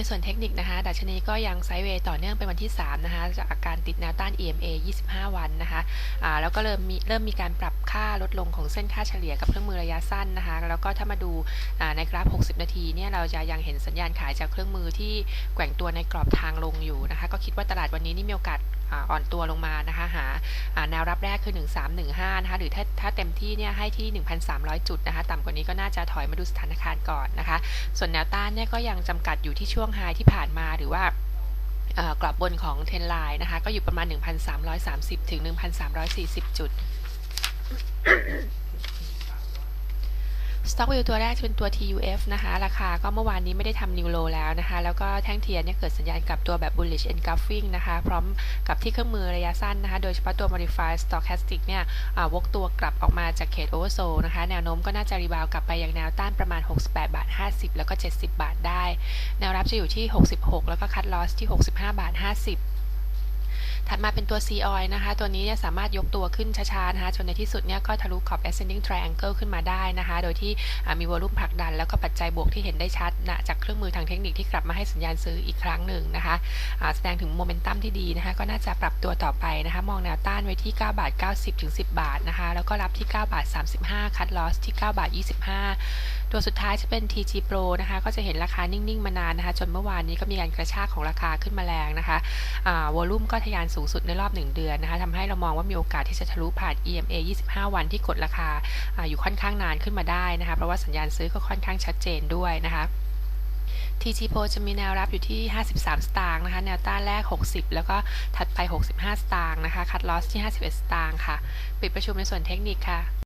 ในส่วนเทคนิคนะคะ ดัชนีก็ยังไซด์เวย์ต่อเนื่องเป็นวันที่ 3 นะคะ จากอาการติดแนวต้าน EMA 25 วันนะคะอ่าแล้วก็เริ่มมีเริ่มมีการปรับค่าลดลงของเส้นค่าเฉลี่ยกับเครื่องมือระยะสั้นนะคะ แล้วก็ถ้ามาดูในกราฟ 60 นาทีเนี่ยเราจะยังเห็นสัญญาณขายจากเครื่องมือที่แกว่งตัวในกรอบทางลงอยู่นะคะ ก็คิดว่าตลาดวันนี้นี่มีโอกาส อ่อนตัวลงมานะคะหาแนวรับแรกคือ 1315 นะคะหรือถ้าถ้าเต็มที่เนี่ยให้ที่ 1,300 จุดนะคะต่ำกว่านี้ก็น่าจะถอยมาดูสถานการณ์ก่อนนะคะ ส่วนแนวต้านเนี่ยก็ยังจำกัดอยู่ที่ช่วงไฮที่ผ่านมาหรือว่ากรอบบนของเทนไลน์นะคะ ก็อยู่ประมาณ 1,330 ถึง 1,340 จุด Stock View ตัวแรกจะเป็นตัว TUF นะคะ ราคาก็เมื่อวานนี้ไม่ได้ทำนิวโลแล้วนะคะ แล้วก็แท่งเทียนเนี่ยเกิดสัญญาณกลับตัวแบบ bullish engulfing นะคะ พร้อมกับที่เครื่องมือระยะสั้นนะคะ โดยเฉพาะตัว modified stochastic เนี่ยอ่าวกตัวกลับออกมาจากเขต oversold นะคะ แนวโน้มก็น่าจะรีบาวกลับไปยังแนวต้านประมาณ 68 บาท 50 แล้วก็ 70 บาทได้ แนวรับจะอยู่ที่ 66 แล้วก็คัดลอสที่ 65 บาท 50 มาเป็นตัว C oil นะคะ ตัวนี้เนี่ยสามารถยกตัวขึ้นช้าๆนะคะจนในที่สุดเนี่ยก็ทะลุขอบ ascending triangle ขึ้นมาได้นะคะ โดยที่มีวอลุ่มผลักดัน แล้วก็ปัจจัยบวกที่เห็นได้ชัดนะจากเครื่องมือทางเทคนิคที่กลับมาให้สัญญาณซื้ออีกครั้งหนึ่งนะคะแสดงถึงโมเมนตัมที่ดีนะคะ ก็น่าจะปรับตัวต่อไปนะคะ มองแนวต้านไว้ที่ 9 บาท 90 ถึง 10 บาทนะคะ แล้วก็รับที่ 9 บาท 35 คัดลอสที่ 9 บาท 25 ตัวสุดท้ายจะเป็น TG Pro นะคะ ก็จะเห็นราคานิ่งๆ มานานนะคะ จนเมื่อวานนี้ก็มีการกระชากของราคาขึ้นมาแรงนะคะวอลุ่มก็ทะยานสูงสุดในรอบ 1 เดือนนะคะทำให้เรามองว่ามีโอกาสที่จะทะลุผ่าน EMA 25 วันที่กดราคาออยู่ค่อนข้างนานขึ้นมาได้นะคะ เพราะว่าสัญญาณซื้อก็ค่อนข้างชัดเจนด้วยนะคะ TG p o จะมีแนวรับอยู่ที่ 53 สตางค์นะคะ แนวต้านแรก 60 แล้วก็ถัดไป 65 สตางค์นะคะ คัดลอสที่ 51 สตางค์ค่ะ ปิดประชุมในส่วนเทคนิคค่ะ